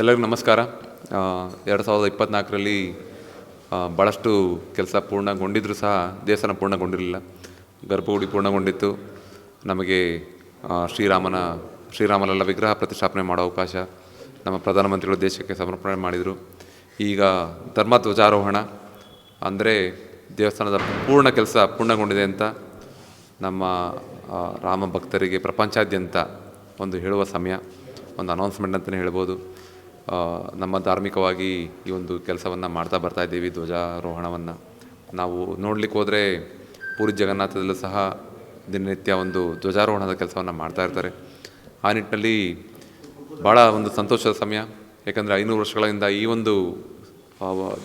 ಎಲ್ಲರಿಗೂ ನಮಸ್ಕಾರ. ಎರಡು ಸಾವಿರದ ಇಪ್ಪತ್ತ್ನಾಲ್ಕರಲ್ಲಿ ಭಾಳಷ್ಟು ಕೆಲಸ ಪೂರ್ಣಗೊಂಡಿದ್ದರೂ ಸಹ ದೇವಸ್ಥಾನ ಪೂರ್ಣಗೊಂಡಿರಲಿಲ್ಲ. ಗರ್ಭಗುಡಿ ಪೂರ್ಣಗೊಂಡಿತ್ತು. ನಮಗೆ ಶ್ರೀರಾಮನ ಶ್ರೀರಾಮಲಲ್ಲ ವಿಗ್ರಹ ಪ್ರತಿಷ್ಠಾಪನೆ ಮಾಡೋ ಅವಕಾಶ ನಮ್ಮ ಪ್ರಧಾನಮಂತ್ರಿಗಳು ದೇಶಕ್ಕೆ ಸಮರ್ಪಣೆ ಮಾಡಿದರು. ಈಗ ಧರ್ಮ ಧ್ವಜಾರೋಹಣ, ಅಂದರೆ ದೇವಸ್ಥಾನದ ಪೂರ್ಣ ಕೆಲಸ ಪೂರ್ಣಗೊಂಡಿದೆ ಅಂತ ನಮ್ಮ ರಾಮ ಭಕ್ತರಿಗೆ ಪ್ರಪಂಚಾದ್ಯಂತ ಒಂದು ಹೇಳುವ ಸಮಯ. ಒಂದು ಅನೌನ್ಸ್ಮೆಂಟ್ ಅಂತಲೇ ಹೇಳ್ಬೋದು. ನಮ್ಮ ಧಾರ್ಮಿಕವಾಗಿ ಈ ಒಂದು ಕೆಲಸವನ್ನು ಮಾಡ್ತಾ ಬರ್ತಾ ಇದ್ದೀವಿ ಧ್ವಜಾರೋಹಣವನ್ನು. ನಾವು ನೋಡಲಿಕ್ಕೆ ಹೋದರೆ ಪೂರಿ ಜಗನ್ನಾಥದಲ್ಲೂ ಸಹ ದಿನನಿತ್ಯ ಒಂದು ಧ್ವಜಾರೋಹಣದ ಕೆಲಸವನ್ನು ಮಾಡ್ತಾ ಇರ್ತಾರೆ. ಆ ನಿಟ್ಟಿನಲ್ಲಿ ಭಾಳ ಒಂದು ಸಂತೋಷದ ಸಮಯ. ಯಾಕಂದರೆ ಐನೂರು ವರ್ಷಗಳಿಂದ ಈ ಒಂದು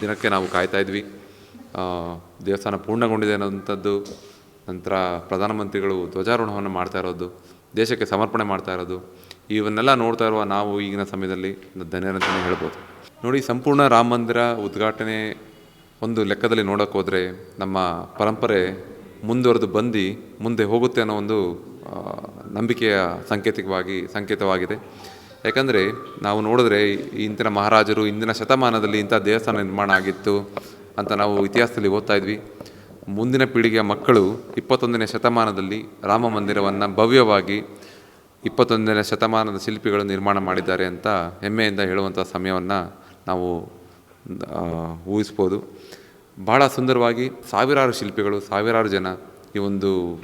ದಿನಕ್ಕೆ ನಾವು ಕಾಯ್ತಾ ಇದ್ವಿ. ದೇವಸ್ಥಾನ ಪೂರ್ಣಗೊಂಡಿದೆ ಅನ್ನೋಂಥದ್ದು ನಂತರ ಪ್ರಧಾನಮಂತ್ರಿಗಳು ಧ್ವಜಾರೋಹಣವನ್ನು ಮಾಡ್ತಾ ಇರೋದು, ದೇಶಕ್ಕೆ ಸಮರ್ಪಣೆ ಮಾಡ್ತಾ ಇರೋದು ಇವನ್ನೆಲ್ಲ ನೋಡ್ತಾ ಇರುವ ನಾವು ಈಗಿನ ಸಮಯದಲ್ಲಿ ಧನ್ಯರಂತಲೇ ಹೇಳ್ಬೋದು. ನೋಡಿ ಸಂಪೂರ್ಣ ರಾಮ ಮಂದಿರ ಉದ್ಘಾಟನೆ ಒಂದು ಲೆಕ್ಕದಲ್ಲಿ ನೋಡೋಕ್ಕೆ ಹೋದರೆ ನಮ್ಮ ಪರಂಪರೆ ಮುಂದುವರೆದು ಬಂದು ಮುಂದೆ ಹೋಗುತ್ತೆ ಅನ್ನೋ ಒಂದು ನಂಬಿಕೆಯ ಸಂಕೇತಿಕವಾಗಿ, ಸಂಕೇತವಾಗಿದೆ. ಯಾಕಂದರೆ ನಾವು ನೋಡಿದ್ರೆ ಇಂದಿನ ಮಹಾರಾಜರು ಇಂದಿನ ಶತಮಾನದಲ್ಲಿ ಇಂಥ ದೇವಸ್ಥಾನ ನಿರ್ಮಾಣ ಆಗಿತ್ತು ಅಂತ ನಾವು ಇತಿಹಾಸದಲ್ಲಿ ಓದ್ತಾ ಇದ್ವಿ. ಮುಂದಿನ ಪೀಳಿಗೆಯ ಮಕ್ಕಳು ಇಪ್ಪತ್ತೊಂದನೇ ಶತಮಾನದಲ್ಲಿ ರಾಮ ಮಂದಿರವನ್ನು ಭವ್ಯವಾಗಿ ಇಪ್ಪತ್ತೊಂದನೇ ಶತಮಾನದ ಶಿಲ್ಪಿಗಳು ನಿರ್ಮಾಣ ಮಾಡಿದ್ದಾರೆ ಅಂತ ಹೆಮ್ಮೆಯಿಂದ ಹೇಳುವಂಥ ಸಮಯವನ್ನು ನಾವು ಊಹಿಸ್ಬೋದು. ಭಾಳ ಸುಂದರವಾಗಿ ಸಾವಿರಾರು ಶಿಲ್ಪಿಗಳು, ಸಾವಿರಾರು ಜನ ಈ ಒಂದು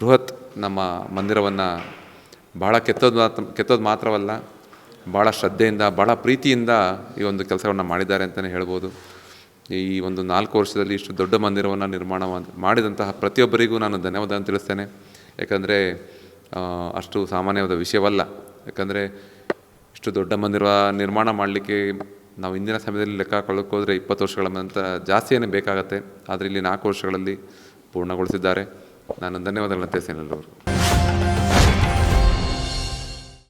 ಬೃಹತ್ ನಮ್ಮ ಮಂದಿರವನ್ನು ಭಾಳ ಕೆತ್ತೋದು ಮಾತ್ರ ಕೆತ್ತೋದು ಮಾತ್ರವಲ್ಲ ಭಾಳ ಶ್ರದ್ಧೆಯಿಂದ ಭಾಳ ಪ್ರೀತಿಯಿಂದ ಈ ಒಂದು ಕೆಲಸವನ್ನು ಮಾಡಿದ್ದಾರೆ ಅಂತಲೇ ಹೇಳ್ಬೋದು. ಈ ಒಂದು ನಾಲ್ಕು ವರ್ಷದಲ್ಲಿ ಇಷ್ಟು ದೊಡ್ಡ ಮಂದಿರವನ್ನು ನಿರ್ಮಾಣ ಮಾಡ್- ಮಾಡಿದಂತಹ ಪ್ರತಿಯೊಬ್ಬರಿಗೂ ನಾನು ಧನ್ಯವಾದ ತಿಳಿಸ್ತೇನೆ. ಯಾಕಂದರೆ ಅಷ್ಟು ಸಾಮಾನ್ಯವಾದ ವಿಷಯವಲ್ಲ. ಯಾಕಂದರೆ ಇಷ್ಟು ದೊಡ್ಡ ಮಂದಿರ ನಿರ್ಮಾಣ ಮಾಡಲಿಕ್ಕೆ ನಾವು ಇಂದಿನ ಸಮಯದಲ್ಲಿ ಲೆಕ್ಕ ಕಳ್ಕೋದ್ರೆ ಇಪ್ಪತ್ತು ವರ್ಷಗಳ ನಂತರ ಜಾಸ್ತಿಯೇ ಬೇಕಾಗತ್ತೆ. ಆದರೆ ಇಲ್ಲಿ ನಾಲ್ಕು ವರ್ಷಗಳಲ್ಲಿ ಪೂರ್ಣಗೊಳಿಸಿದ್ದಾರೆ. ನಾನು ಧನ್ಯವಾದಗಳನ್ನು ತಿಳಿಸ್ತೇನೆ ಎಲ್ಲರಿಗೂ